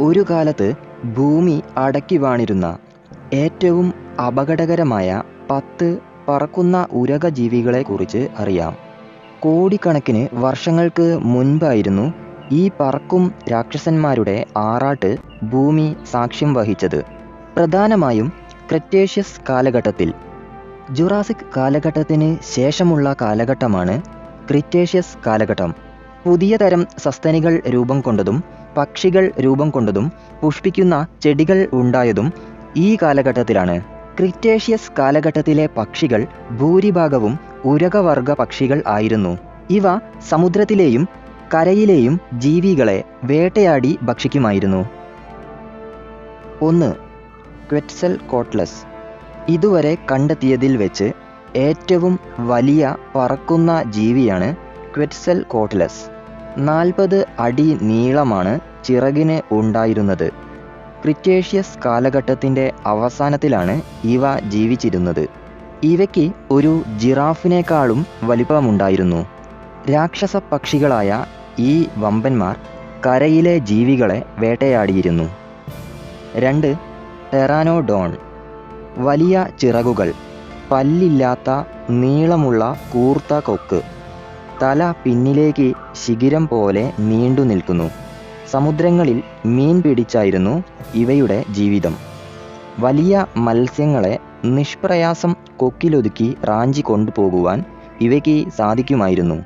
ഒരു കാലത്ത് ഭൂമി അടക്കി വാണിരുന്ന ഏറ്റവും അപകടകരമായ പത്ത് പറക്കുന്ന ഉരക ജീവികളെക്കുറിച്ച് അറിയാം. കോടിക്കണക്കിന് വർഷങ്ങൾക്ക് മുൻപായിരുന്നു ഈ പറക്കും രാക്ഷസന്മാരുടെ ആറാട്ട് ഭൂമി സാക്ഷ്യം വഹിച്ചത്. പ്രധാനമായും ക്രറ്റേഷ്യസ് കാലഘട്ടത്തിൽ. ജുറാസിക് കാലഘട്ടത്തിന് ശേഷമുള്ള കാലഘട്ടമാണ് ക്രിറ്റേഷ്യസ് കാലഘട്ടം. പുതിയ തരം സസ്തനികൾ രൂപം കൊണ്ടതും പക്ഷികൾ രൂപം കൊണ്ടതും പുഷ്പിക്കുന്ന ചെടികൾ ഉണ്ടായതും ഈ കാലഘട്ടത്തിലാണ്. ക്രിറ്റേഷ്യസ് കാലഘട്ടത്തിലെ പക്ഷികൾ ഭൂരിഭാഗവും ഉരകവർഗ പക്ഷികൾ ആയിരുന്നു. ഇവ സമുദ്രത്തിലെയും കരയിലെയും ജീവികളെ വേട്ടയാടി ഭക്ഷിക്കുമായിരുന്നു. ഒന്ന് ക്വെറ്റ്സൽ കോട്ട്ലസ് ഇതുവരെ കണ്ടെത്തിയതിൽ വെച്ച് ഏറ്റവും വലിയ പറക്കുന്ന ജീവിയാണ് ക്വെറ്റ്സൽ കോട്ട്ലസ് നാൽപ്പത് അടി നീളമാണ് ചിറകിന് ഉണ്ടായിരുന്നത്. ക്രിറ്റേഷ്യസ് കാലഘട്ടത്തിന്റെ അവസാനത്തിലാണ് ഇവ ജീവിച്ചിരുന്നത്. ഇവയ്ക്ക് ഒരു ജിറാഫിനേക്കാളും വലിപ്പമുണ്ടായിരുന്നു. രാക്ഷസ പക്ഷികളായ ഈ വമ്പന്മാർ കരയിലെ ജീവികളെ വേട്ടയാടിയിരുന്നു. രണ്ട് ടെറാനോഡോൺ വലിയ ചിറകുകൾ പല്ലില്ലാത്ത നീളമുള്ള കൂർത്ത കൊക്ക്. തല പിന്നിലേക്ക് ശിഖിരം പോലെ നീണ്ടു നിൽക്കുന്നു. സമുദ്രങ്ങളിൽ മീൻ പിടിച്ചായിരുന്നു ഇവയുടെ ജീവിതം. വലിയ മത്സ്യങ്ങളെ നിഷ്പ്രയാസം കൊക്കിലൊതുക്കി റാഞ്ചി കൊണ്ടുപോകുവാൻ ഇവയ്ക്ക് സാധിക്കുമായിരുന്നു.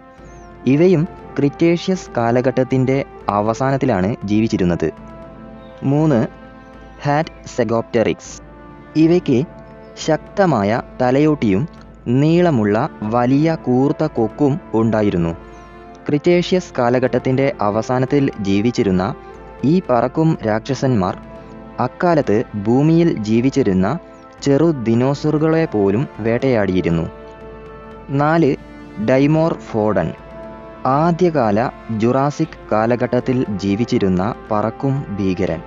ഇവയും ക്രിറ്റേഷ്യസ് കാലഘട്ടത്തിന്റെ അവസാനത്തിലാണ് ജീവിച്ചിരുന്നത്. മൂന്ന് ഹാറ്റ് സെഗോപ്റ്ററിക്സ്. ഇവയ്ക്ക് ശക്തമായ തലയോട്ടിയും നീളമുള്ള വലിയ കൂർത്ത കൊക്കും ഉണ്ടായിരുന്നു. ക്രിറ്റേഷ്യസ് കാലഘട്ടത്തിന്റെ അവസാനത്തിൽ ജീവിച്ചിരുന്ന ഈ പറക്കും രാക്ഷസന്മാർ അക്കാലത്ത് ഭൂമിയിൽ ജീവിച്ചിരുന്ന ചെറു ദിനോസറുകളെ പോലും വേട്ടയാടിയിരുന്നു. നാല് ഡൈമോർ ഫോഡൻ ആദ്യകാല ജുറാസിക് കാലഘട്ടത്തിൽ ജീവിച്ചിരുന്ന പറക്കും ഭീകരൻ.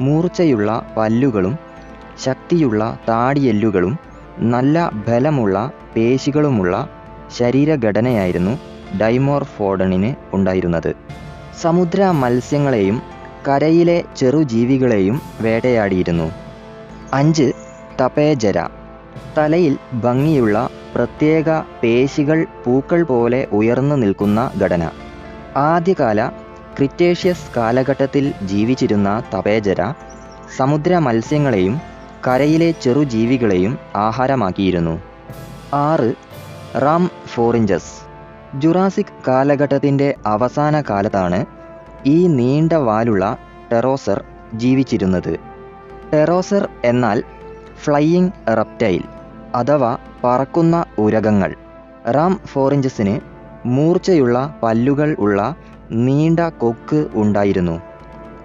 മൂർച്ചയുള്ള പല്ലുകളും ശക്തിയുള്ള താടിയെല്ലുകളും നല്ല ബലമുള്ള പേശികളുമുള്ള ശരീരഘടനയായിരുന്നു ഡൈമോർഫോഡണിന് ഉണ്ടായിരുന്നത്. സമുദ്ര മത്സ്യങ്ങളെയും കരയിലെ ചെറുജീവികളെയും വേട്ടയാടിയിരുന്നു. അഞ്ച് തപേജര. തലയിൽ ഭംഗിയുള്ള പ്രത്യേക പേശികൾ പൂക്കൾ പോലെ ഉയർന്നു നിൽക്കുന്ന ഘടന. ആദ്യകാല ക്രിറ്റേഷ്യസ് കാലഘട്ടത്തിൽ ജീവിച്ചിരുന്ന തപേജര സമുദ്ര മത്സ്യങ്ങളെയും കരയിലെ ചെറുജീവികളെയും ആഹാരമാക്കിയിരുന്നു. ആറ് റാം ഫോറിഞ്ചസ് ജുറാസിക് കാലഘട്ടത്തിന്റെ അവസാന കാലത്താണ് ഈ നീണ്ട വാലുള്ള ടെറോസർ ജീവിച്ചിരുന്നത്. ടെറോസർ എന്നാൽ ഫ്ലൈയിങ് റെപ്റ്റൈൽ അഥവാ പറക്കുന്ന ഉരകങ്ങൾ. റാം ഫോറിഞ്ചസിന് മൂർച്ചയുള്ള പല്ലുകൾ ഉള്ള നീണ്ട കൊക്ക് ഉണ്ടായിരുന്നു.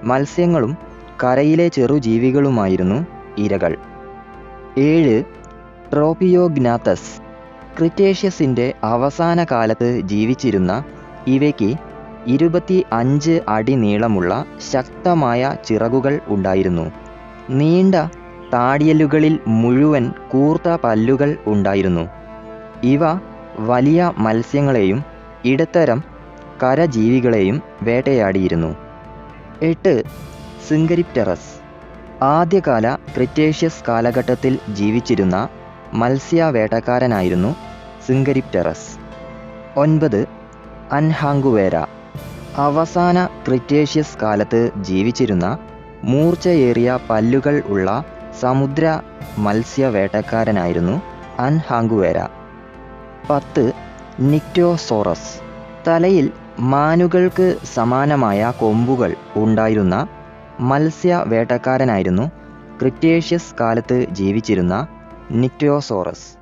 മത്സ്യങ്ങളും കരയിലെ ചെറുജീവികളുമായിരുന്നു ഇരകൾ. ഏഴ് ട്രോപിയോഗ്നാത്തസ്. ക്രിറ്റേഷ്യസിന്റെ അവസാന കാലത്ത് ജീവിച്ചിരുന്ന ഇവയ്ക്ക് ഇരുപത്തി അഞ്ച് അടി നീളമുള്ള ശക്തമായ ചിറകുകൾ ഉണ്ടായിരുന്നു. നീണ്ട താടിയലുകളിൽ മുഴുവൻ കൂർത്ത പല്ലുകൾ ഉണ്ടായിരുന്നു. ഇവ വലിയ മത്സ്യങ്ങളെയും ഇടത്തരം കരജീവികളെയും വേട്ടയാടിയിരുന്നു. എട്ട് സിംഗരിപ്റ്ററസ്. ആദ്യകാല ക്രിറ്റേഷ്യസ് കാലഘട്ടത്തിൽ ജീവിച്ചിരുന്ന മത്സ്യ വേട്ടക്കാരനായിരുന്നു സിംഗരിപ്റ്ററസ്. ഒൻപത് അൻഹാങ്കുവേര. അവസാന ക്രിറ്റേഷ്യസ് കാലത്ത് ജീവിച്ചിരുന്ന മൂർച്ചയേറിയ പല്ലുകൾ ഉള്ള സമുദ്ര മത്സ്യ വേട്ടക്കാരനായിരുന്നു അൻഹാങ്കുവേര. പത്ത് നിക്റ്റോസോറസ് തലയിൽ മാനുകൾക്ക് സമാനമായ കൊമ്പുകൾ ഉണ്ടായിരുന്ന മത്സ്യ വേട്ടക്കാരനായിരുന്നു ക്രിറ്റേഷ്യസ് കാലത്ത് ജീവിച്ചിരുന്ന നിക്റ്റോസോറസ്